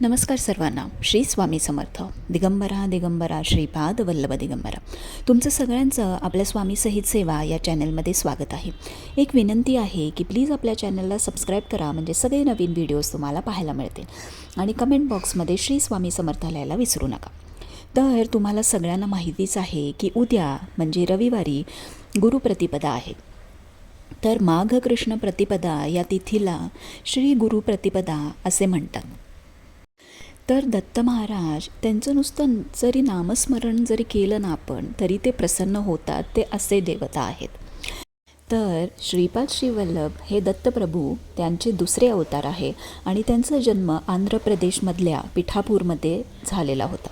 नमस्कार सर्वांना. श्री स्वामी समर्थ. दिगंबरा दिगंबरा श्रीपाद वल्लभ दिगंबरा. तुमचं सगळ्यांचं आपल्या स्वामी सहित सेवा या चॅनलमध्ये स्वागत आहे. एक विनंती आहे की प्लीज आपल्या चॅनलला सबस्क्राईब करा म्हणजे सगळे नवीन व्हिडिओज तुम्हाला पाहायला मिळतील. आणि कमेंट बॉक्समध्ये श्री स्वामी समर्थ लिहायला विसरू नका. तर तुम्हाला सगळ्यांना माहितीच आहे की उद्या म्हणजे रविवारी गुरुप्रतिपदा आहे. तर माघ कृष्ण प्रतिपदा या तिथीला श्री गुरुप्रतिपदा असे म्हणतात. तर दत्त महाराज त्यांचं नुसतं जरी नामस्मरण जरी केलं ना आपण तरी ते प्रसन्न होतात ते असे देवता आहेत. तर श्रीपाद श्रीवल्लभ हे दत्तप्रभू त्यांचे दुसरे अवतार आहे आणि त्यांचा जन्म आंध्र प्रदेशमधल्या पिठापूरमध्ये झालेला होता.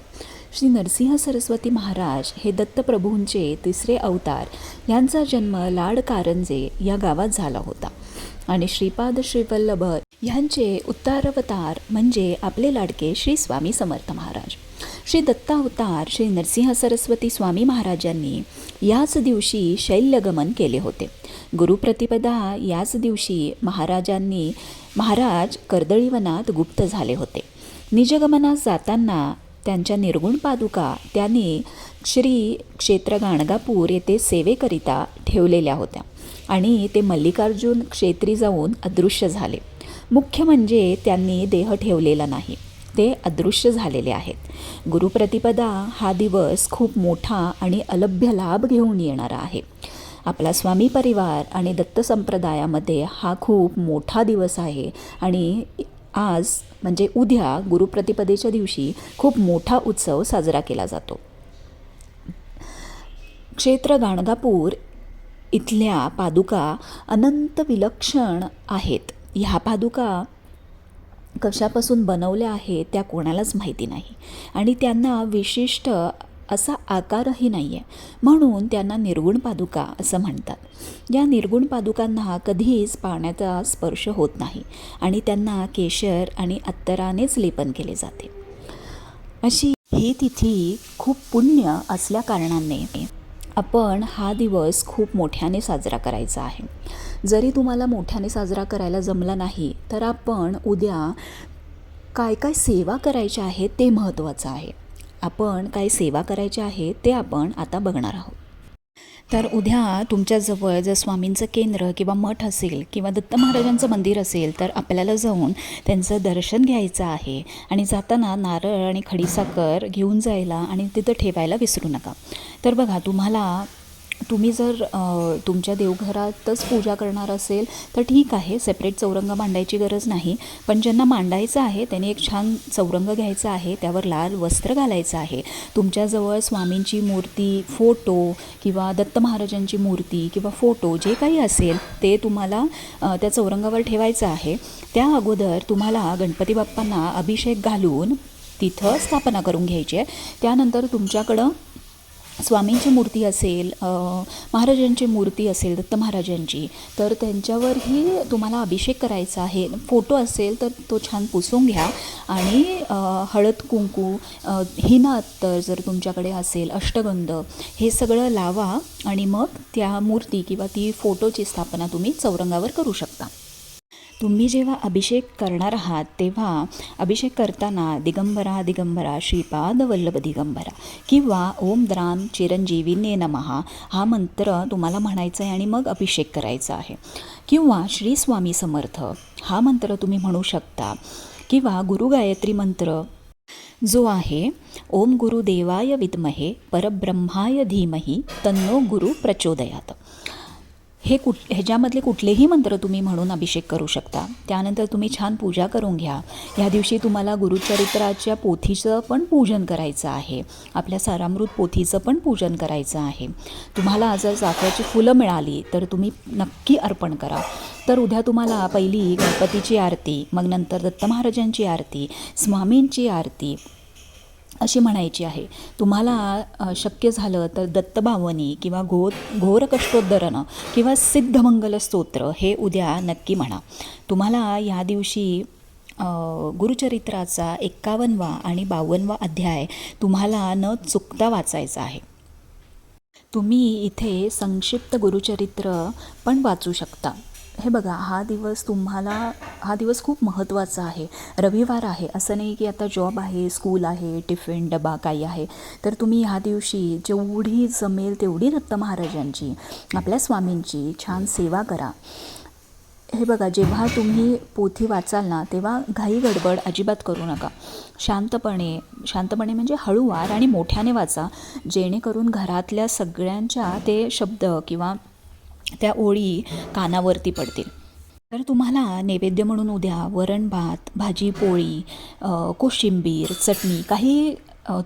श्री नरसिंह सरस्वती महाराज हे दत्तप्रभूंचे तिसरे अवतार यांचा जन्म लाड कारंजे या गावात झाला होता. आणि श्रीपाद श्रीवल्लभ यांचे उत्तारावतार म्हणजे आपले लाडके श्री स्वामी समर्थ महाराज. श्री दत्तावतार श्री नरसिंह सरस्वती स्वामी महाराजांनी याच दिवशी शैल्यगमन केले होते. गुरुप्रतिपदा याच दिवशी महाराजांनी महाराज कर्दळीवनात गुप्त झाले होते. निजगमनात जाताना त्यांच्या निर्गुण पादुका त्यांनी श्री क्षेत्र गाणगापूर येथे सेवेकरिता ठेवलेल्या होत्या. आणि ते मल्लिकार्जुन क्षेत्री जाऊन अदृश्य झाले. मुख्य म्हणजे त्यांनी देह ठेवलेला नाही ते अदृश्य झालेले आहेत. गुरुप्रतिपदा हा दिवस खूप मोठा आणि अलभ्य लाभ घेऊन येणारा आहे. आपला स्वामी परिवार आणि दत्त संप्रदायामध्ये हा खूप मोठा दिवस आहे आणि आज म्हणजे उद्या गुरुप्रतिपदेच्या दिवशी खूप मोठा उत्सव साजरा केला जातो. क्षेत्र गाणगापूर इथल्या पादुका अनंत विलक्षण आहेत. ह्या पादुका कशापासून बनवल्या आहेत त्या कोणालाच माहिती नाही. आणि त्यांना विशिष्ट असा आकारही नाही आहे म्हणून त्यांना निर्गुण पादुका असं म्हणतात. या निर्गुण पादुकांना कधीच पाण्याचा स्पर्श होत नाही आणि त्यांना केशर आणि अत्तरानेच लेपन केले जाते. अशी ही तिथी खूप पुण्य असल्या कारणाने आपण हा दिवस खूप मोठ्याने साजरा करायचा आहे. जरी तुम्हाला मोठ्याने साजरा करायला जमला नाही तर आपण उद्या काय काय सेवा करायच्या आहेत ते महत्त्वाचं आहे. आपण काय सेवा करायची आहे ते आपण आता बघणार आहोत. तर उद्या तुमच्याजवळ जर स्वामींचं केंद्र किंवा मठ असेल किंवा दत्त महाराजांचं मंदिर असेल तर आपल्याला जाऊन त्यांचं दर्शन घ्यायचं आहे. आणि जाताना नारळ आणि खडीसाखर घेऊन जायला आणि तिथं ठेवायला विसरू नका. तर बघा तुम्हाला तुम्ही जर तुमच्या देवघरातच पूजा करणार असेल तर ठीक आहे सेपरेट चौरंग मांडायची गरज नाही. पण ज्यांना मांडायचं आहे त्यांनी एक छान चौरंग घ्यायचा आहे त्यावर लाल वस्त्र घालायचं आहे. तुमच्याजवळ स्वामींची मूर्ती फोटो किंवा दत्त महाराजांची मूर्ती किंवा फोटो जे काही असेल ते तुम्हाला त्या चौरंगावर ठेवायचं आहे. त्या अगोदर तुम्हाला गणपती बाप्पांना अभिषेक घालून तिथं स्थापना करून घ्यायची आहे. त्यानंतर तुमच्याकडं स्वामींची मूर्ती असेल महाराजांची मूर्ती असेल दत्त महाराजांची तर त्यांच्यावरही तुम्हाला अभिषेक करायचा आहे. फोटो असेल तर तो छान पुसून घ्या. आणि हळद कुंकू हिना अत्तर जर तुमच्याकडे असेल अष्टगंध हे सगळं लावा आणि मग त्या मूर्ती किंवा ती फोटोची स्थापना तुम्ही चौरंगावर करू शकता. तुम्ही जेव्हा अभिषेक करणार आहात तेव्हा अभिषेक करताना दिगंबरा दिगंबरा श्रीपाद वल्लभ दिगंबरा किंवा ओम द्राम चिरंजीवीने नमहा हा मंत्र तुम्हाला म्हणायचा आहे आणि मग अभिषेक करायचा आहे. किंवा श्री स्वामी समर्थ हा मंत्र तुम्ही म्हणू शकता. किंवा गुरु गायत्री मंत्र जो आहे ओम गुरुदेवाय विद्महे परब्रह्माय धीमही तन्नो गुरु प्रचोदयात. हे कुठ ह्याच्यामधले कुठलेही मंत्र तुम्ही म्हणून अभिषेक करू शकता. त्यानंतर तुम्ही छान पूजा करून घ्या. ह्या दिवशी तुम्हाला गुरुचरित्राच्या पोथीचं पण पूजन करायचं आहे. आपल्या सारामृत पोथीचं पण पूजन करायचं आहे. तुम्हाला जर चाफ्याची फुलं मिळाली तर तुम्ही नक्की अर्पण करा. तर उद्या तुम्हाला पहिली गणपतीची आरती मग नंतर दत्त महाराजांची आरती स्वामींची आरती अशी म्हणायची आहे. तुम्हाला शक्य झालं तर दत्तभावनी किंवा घोर घोर कष्टोद्धरणं किंवा सिद्धमंगल स्तोत्र हे उद्या नक्की म्हणा. तुम्हाला या दिवशी गुरुचरित्राचा एक्कावनवा आणि बावनवा अध्याय तुम्हाला न चुकता वाचायचा आहे. तुम्ही इथे संक्षिप्त गुरुचरित्र पण वाचू शकता. हे बघा हा दिवस तुम्हाला हा दिवस खूप महत्त्वाचा आहे. रविवार आहे. असं नाही की आता जॉब आहे स्कूल आहे टिफिन डबा काही आहे. तर तुम्ही ह्या दिवशी जेवढी जमेल तेवढी दत्त महाराजांची आपल्या स्वामींची छान सेवा करा. हे बघा जेव्हा तुम्ही पोथी वाचाल ना तेव्हा घाई गडबड अजिबात करू नका. शांतपणे शांतपणे म्हणजे हळूवार आणि मोठ्याने वाचा. जेणेकरून घरातल्या सगळ्यांच्या ते शब्द किंवा त्या ओळी कानावरती पडतील. तर तुम्हाला नैवेद्य म्हणून उद्या वरण भात भाजी पोळी कोशिंबीर चटणी काही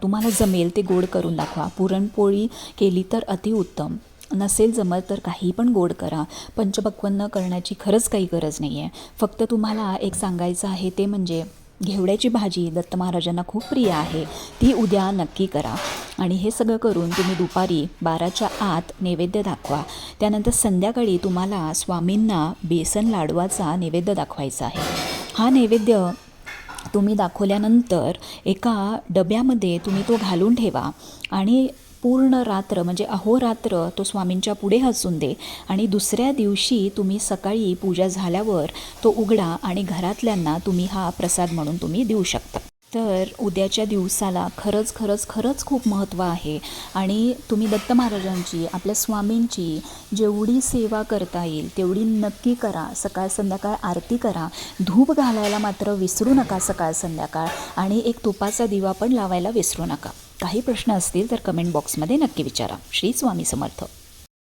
तुम्हाला जमेल ते गोड करून दाखवा. पुरणपोळी केली तर अतिउत्तम नसेल जमत तर काही पण गोड करा. पंचपक्वन्न करण्याची खरंच काही गरज नाही आहे फक्त तुम्हाला एक सांगायचं आहे ते म्हणजे घेवड्याची भाजी दत्त महाराजांना खूप प्रिय आहे. ती उद्या नक्की करा. आणि हे सगळं करून तुम्ही दुपारी बाराच्या आत नैवेद्य दाखवा. त्यानंतर संध्याकाळी तुम्हाला स्वामींना बेसन लाडवाचा नैवेद्य दाखवायचा आहे. हा नैवेद्य तुम्ही दाखवल्यानंतर एका डब्यामध्ये तुम्ही तो घालून ठेवा आणि पूर्ण रात्र म्हणजे अहोरात्र तो स्वामींच्या पुढे हसून दे. आणि दुसऱ्या दिवशी तुम्ही सकाळी पूजा झाल्यावर तो उघडा आणि घरातल्यांना तुम्ही हा प्रसाद म्हणून तुम्ही देऊ शकता. तर उद्याच्या दिवसाला खरंच खरंच खरंच खूप महत्त्व आहे. आणि तुम्ही दत्त महाराजांची आपल्या स्वामींची जेवढी सेवा करता येईल तेवढी नक्की करा. सकाळ संध्याकाळ आरती करा. धूप घालायला मात्र विसरू नका सकाळ संध्याकाळ. आणि एक तुपाचा दिवा पण लावायला विसरू नका. काही प्रश्न असतील तर कमेंट बॉक्समध्ये नक्की विचारा. श्री स्वामी समर्थ.